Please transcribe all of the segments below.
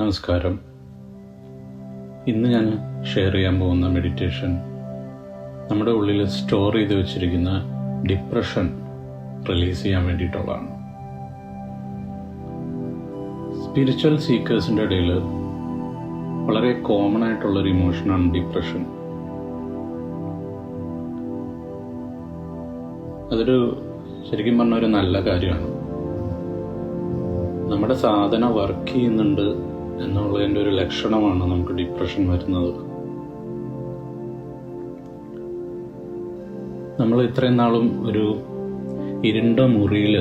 നമസ്കാരം. ഇന്ന് ഞാൻ ഷെയർ ചെയ്യാൻ പോകുന്ന മെഡിറ്റേഷൻ നമ്മുടെ ഉള്ളിൽ സ്റ്റോർ ചെയ്ത് വെച്ചിരിക്കുന്ന ഡിപ്രഷൻ റിലീസ് ചെയ്യാൻ വേണ്ടിയിട്ടുള്ളതാണ്. സ്പിരിച്വൽ സീക്കേഴ്സിന്റെ ഇടയിൽ വളരെ കോമൺ ആയിട്ടുള്ളൊരു ഇമോഷനാണ് ഡിപ്രഷൻ അതൊരു ശരിക്കും പറഞ്ഞ ഒരു നല്ല കാര്യമാണ്. നമ്മുടെ സാധന വർക്ക് ചെയ്യുന്നുണ്ട് എന്നുള്ളതിന്റെ ഒരു ലക്ഷണമാണ് നമുക്ക് ഡിപ്രഷൻ വരുന്നത്. നമ്മൾ ഇത്രയും നാളും ഒരു ഇരുണ്ട മുറിയിൽ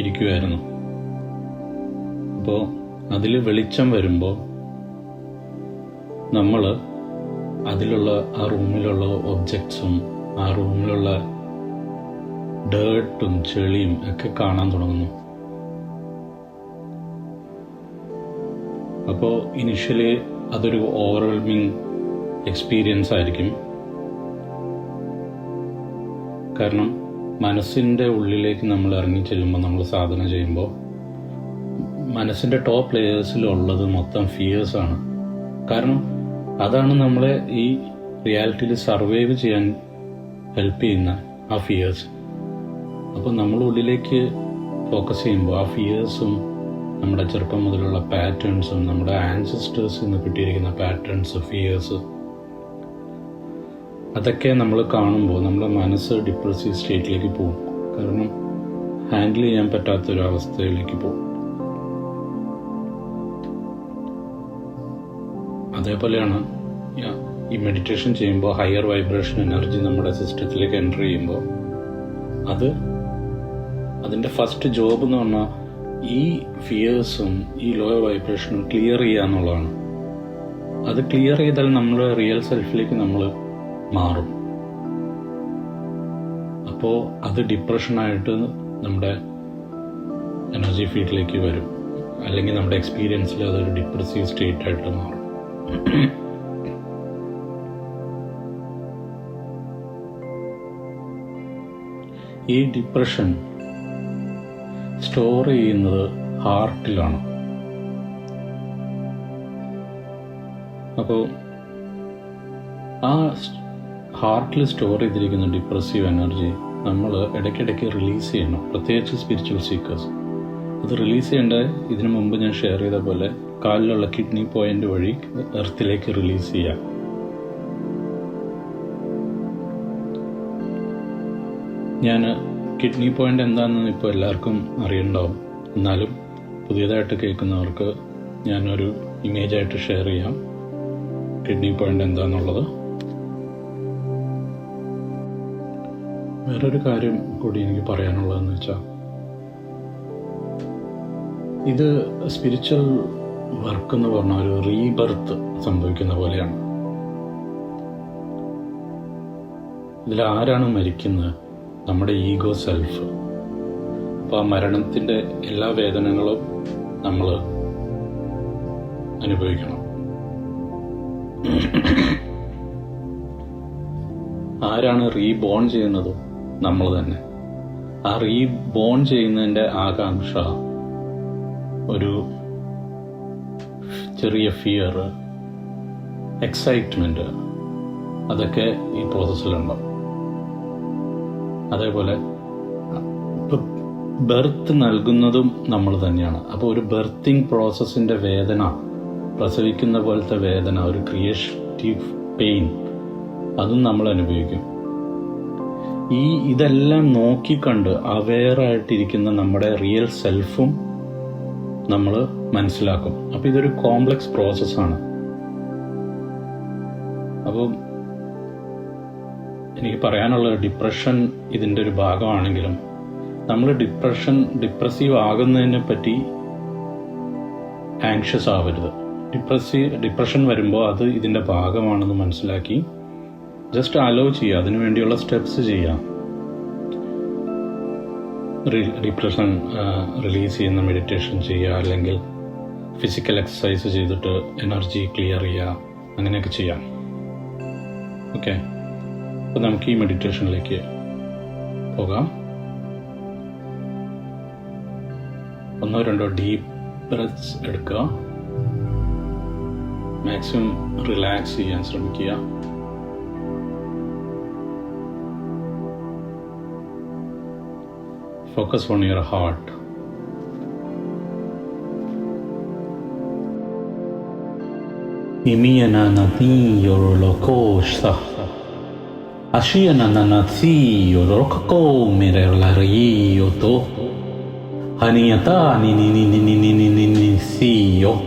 ഇരിക്കുമായിരുന്നു അപ്പോൾ അതിൽ വെളിച്ചം വരുമ്പോൾ നമ്മൾ അതിലുള്ള ആ റൂമിലുള്ള ഒബ്ജക്ട്സും ആ റൂമിലുള്ള ഡേർട്ടും ചെളിയും ഒക്കെ കാണാൻ തുടങ്ങുന്നു. അപ്പോൾ ഇനിഷ്യലി അതൊരു ഓവർവെൽമിങ് എക്സ്പീരിയൻസ് ആയിരിക്കും. കാരണം മനസ്സിന്റെ ഉള്ളിലേക്ക് നമ്മൾ ഇറങ്ങി ചെല്ലുമ്പോൾ നമ്മൾ സാധന ചെയ്യുമ്പോൾ മനസ്സിന്റെ ടോപ്പ് ലെയേഴ്സിലുള്ളത് മൊത്തം ഫിയേഴ്സാണ് കാരണം അതാണ് നമ്മളെ ഈ റിയാലിറ്റിയിൽ സർവൈവ് ചെയ്യാൻ ഹെൽപ്പ് ചെയ്യുന്ന ആ ഫിയേഴ്സ് അപ്പോൾ നമ്മൾ ഉള്ളിലേക്ക് ഫോക്കസ് ചെയ്യുമ്പോൾ ആ ഫിയേഴ്സും നമ്മുടെ ചെറുപ്പം മുതലുള്ള പാറ്റേൺസും നമ്മുടെ ആൻസിസ്റ്റേഴ്സിൽ നിന്ന് കിട്ടിയിരിക്കുന്ന പാറ്റേൺസ് ഫിയേഴ്സ് അതൊക്കെ നമ്മൾ കാണുമ്പോൾ നമ്മുടെ മനസ്സ് ഡിപ്രസീവ് സ്റ്റേറ്റിലേക്ക് പോകും. കാരണം ഹാൻഡിൽ ചെയ്യാൻ പറ്റാത്തൊരു അവസ്ഥയിലേക്ക് പോകും. അതേപോലെയാണ് ഈ മെഡിറ്റേഷൻ ചെയ്യുമ്പോൾ ഹയർ വൈബ്രേഷൻ എനർജി നമ്മുടെ സിസ്റ്റത്തിലേക്ക് എന്റർ ചെയ്യുമ്പോൾ അത് അതിന്റെ ഫസ്റ്റ് ജോബ് എന്ന് പറഞ്ഞാൽ ഈ ഫിയേഴ്സും ഈ ലോ വൈബ്രേഷനും ക്ലിയർ ചെയ്യുക എന്നുള്ളതാണ്. അത് ക്ലിയർ ചെയ്താൽ നമ്മൾ റിയൽ സെൽഫിലേക്ക് നമ്മൾ മാറും. അപ്പോൾ അത് ഡിപ്രഷനായിട്ട് നമ്മുടെ എനർജി ഫീൽഡിലേക്ക് വരും. അല്ലെങ്കിൽ നമ്മുടെ എക്സ്പീരിയൻസിൽ അതൊരു ഡിപ്രസീവ് സ്റ്റേറ്റ് ആയിട്ട് മാറും. ഈ ഡിപ്രഷൻ സ്റ്റോർ ചെയ്യുന്നത് ഹാർട്ടിലാണ്. അപ്പോൾ ആ ഹാർട്ടിൽ സ്റ്റോർ ചെയ്തിരിക്കുന്ന ഡിപ്രസീവ് എനർജി നമ്മൾ ഇടയ്ക്കിടയ്ക്ക് റിലീസ് ചെയ്യണം. പ്രത്യേകിച്ച് സ്പിരിച്വൽ സീക്കേഴ്സ്. അത് റിലീസ് ചെയ്യേണ്ട ഇതിനു മുമ്പ് ഞാൻ ഷെയർ ചെയ്ത പോലെ കാലിലുള്ള കിഡ്നി പോയിന്റ് വഴി എർത്തിലേക്ക് റിലീസ് ചെയ്യാം. ഞാൻ കിഡ്നി പോയിന്റ് എന്താണെന്ന് ഇപ്പോൾ എല്ലാവർക്കും അറിയണ്ടാവും. എന്നാലും പുതിയതായിട്ട് കേൾക്കുന്നവർക്ക് ഞാനൊരു ഇമേജായിട്ട് ഷെയർ ചെയ്യാം. കിഡ്നി പോയിന്റ് എന്താണെന്നുള്ളത് വേറൊരു കാര്യം കൂടി എനിക്ക് പറയാനുള്ളതെന്ന് വെച്ചാൽ ഇത് സ്പിരിച്വൽ വർക്ക് എന്ന് പറഞ്ഞ ഒരു റീബർത്ത് സംഭവിക്കുന്ന പോലെയാണ്. ഇതിൽ ആരാണ് മരിക്കുന്നത്? നമ്മുടെ ഈഗോ സെൽഫ്. അപ്പോൾ ആ മരണത്തിന്റെ എല്ലാ വേദനകളും നമ്മൾ അനുഭവിക്കണം. ആരാണ് റീബോൺ ചെയ്യുന്നത് നമ്മൾ തന്നെ. ആ റീബോൺ ചെയ്യുന്നതിന്റെ ആകാംക്ഷ ഒരു ചെറിയ ഫിയർ എക്സൈറ്റ്മെന്റ് അതൊക്കെ ഈ പ്രോസസ്സിലുണ്ടാവും അതേപോലെ ബർത്ത് നൽകുന്നതും നമ്മൾ തന്നെയാണ്. അപ്പോൾ ഒരു ബർത്തിങ് പ്രോസസ്സിന്റെ വേദന പ്രസവിക്കുന്ന പോലത്തെ വേദന ഒരു ക്രിയേറ്റീവ് പെയിൻ അതും നമ്മൾ അനുഭവിക്കും. ഈ ഇതെല്ലാം നോക്കിക്കണ്ട് അവെയറായിട്ടിരിക്കുന്ന നമ്മുടെ റിയൽ സെൽഫും നമ്മൾ മനസ്സിലാക്കും. അപ്പോൾ ഇതൊരു കോംപ്ലക്സ് പ്രോസസ്സാണ് അപ്പം എനിക്ക് പറയാനുള്ളത് ഡിപ്രഷൻ ഇതിന്റെ ഒരു ഭാഗമാണെങ്കിലും നമ്മൾ ഡിപ്രഷൻ ഡിപ്രസീവ് ആകുന്നതിനെ പറ്റി ആങ്ഷ്യസ് ആവരുത്. ഡിപ്രസീവ് ഡിപ്രഷൻ വരുമ്പോൾ അത് ഇതിന്റെ ഭാഗമാണെന്ന് മനസ്സിലാക്കി ജസ്റ്റ് അലോ ചെയ്യുക. അതിനു വേണ്ടിയുള്ള സ്റ്റെപ്സ് ചെയ്യുക. ഡിപ്രഷൻ റിലീസ് ചെയ്യുന്ന മെഡിറ്റേഷൻ ചെയ്യുക. അല്ലെങ്കിൽ ഫിസിക്കൽ എക്സസൈസ് ചെയ്തിട്ട് എനർജി ക്ലിയർ ചെയ്യുക. അങ്ങനെയൊക്കെ ചെയ്യാം. ഓക്കെ അപ്പോൾ നമുക്ക് ഈ മെഡിറ്റേഷനിലേക്ക് പോകാം. ഒന്നോ രണ്ടോ ഡീപ്പ് ബ്രത്ത്സ് എടുക്കുക. മാക്സിമം റിലാക്സ് ചെയ്യാൻ ശ്രമിക്കുക. ഫോക്കസ് ഓൺ യുവർ ഹാർട്ട് ഇമിയന നദീയോ tio 足なななしよろかこめれらりよとはにやたにににににににににしよ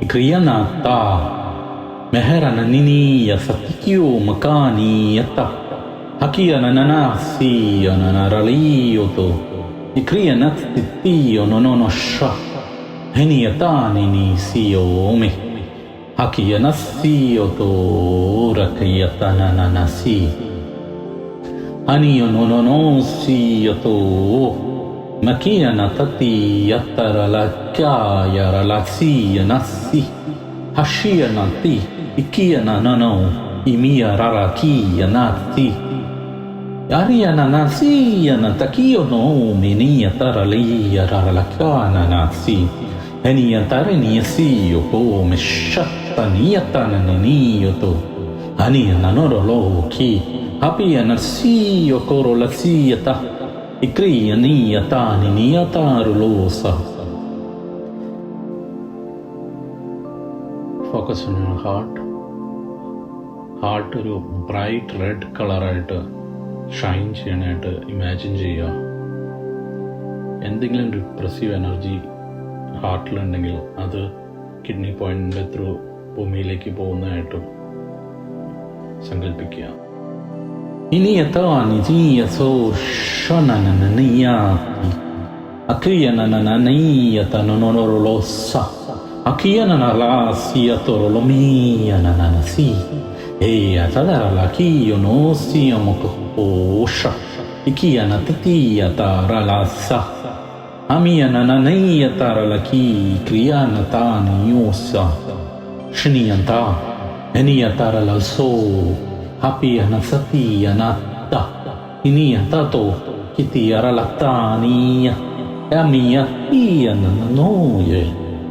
いくやなためへらなににやさききをまかにやたはきやなななしやなならりよといくやなつってよのののしゃへにやたににしよおめはきやなしよとらきやたなななし anionononosiyatoo makiyana tatiyattaralakkayaralaksiyanassi hashiyanatti ikkiyananano imiyararakiyanatti ariyananasiyana takiyono meniyattaraliyararalakkananassi heniyatareniyassiyoko meshattaniyattananeniyoto aniyananoroki. അപിയ نفسي focus on your heart heart ഒരു ബ്രൈറ്റ് റെഡ് കളറായിട്ട് ഷൈൻ ചെയ്യാനായിട്ട് ഇമാജിൻ ചെയ്യുക. എന്തെങ്കിലും ഡിപ്രസീവ് എനർജി ഹാർട്ടിലുണ്ടെങ്കിൽ അത് കിഡ്നി പോയിന്റിന്റെ ത്രൂ ഭൂമിയിലേക്ക് പോകുന്നതായിട്ടും സങ്കല്പിക്കുക Shnianta, Eniatara la so apiyana satiyana ta iniyata to kitiyara laktaniya amiya iyana noye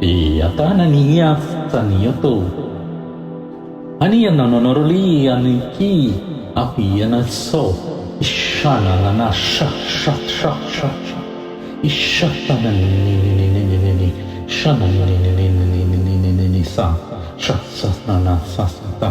iyatana niya saniyato aniyana nonoroli aniki apiyana so ishana lana sha sha sha sha sha ishana ni ni ni ni ni ni shana ni ni ni ni ni ni ni ni ni sa sha sa na na sa sa ta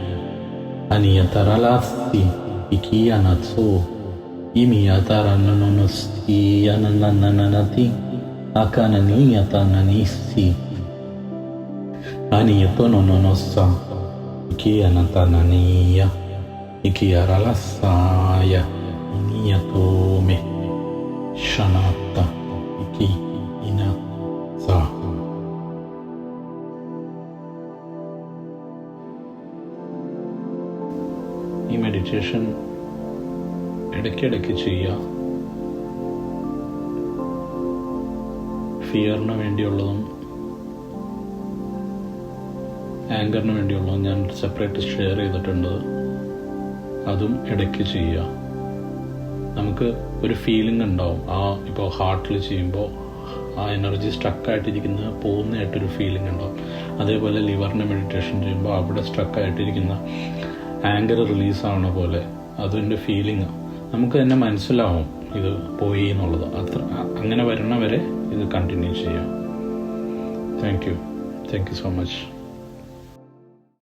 Ani ataralasti, Aniatalalazzi, Ikianazzo, Imiataranonosti, Ananananati, Akananiatananissi, Aniatonononossa, Ikianatanania, Ikiaralassaya, Niatome, Shana. Meditation ഇടയ്ക്കിടയ്ക്ക് ചെയ്യുക. ഫിയറിന് വേണ്ടിയുള്ളതും ആങ്കറിന് വേണ്ടിയുള്ളതും ഞാൻ separate share ചെയ്തിട്ടുണ്ട്. അതും ഇടയ്ക്ക് ചെയ്യുക. നമുക്ക് ഒരു feeling ഉണ്ടാവും. ആ ഇപ്പോൾ ഹാർട്ടിൽ ചെയ്യുമ്പോൾ ആ എനർജി സ്ട്രക്കായിട്ടിരിക്കുന്ന പോകുന്നതായിട്ടൊരു ഫീലിംഗ് ഉണ്ടാവും. അതേപോലെ ലിവറിന്റെ മെഡിറ്റേഷൻ ചെയ്യുമ്പോൾ അവിടെ സ്ട്രക്കായിട്ടിരിക്കുന്ന ആങ്കർ റിലീസ് ആവണ പോലെ അതിന്റെ ഫീലിംഗ് നമുക്ക് തന്നെ മനസ്സിലാവും ഇത് പോയി എന്നുള്ളത്. അത്ര അങ്ങനെ വരണവരെ ഇത് കണ്ടിന്യൂ ചെയ്യാം. Thank you thank you so much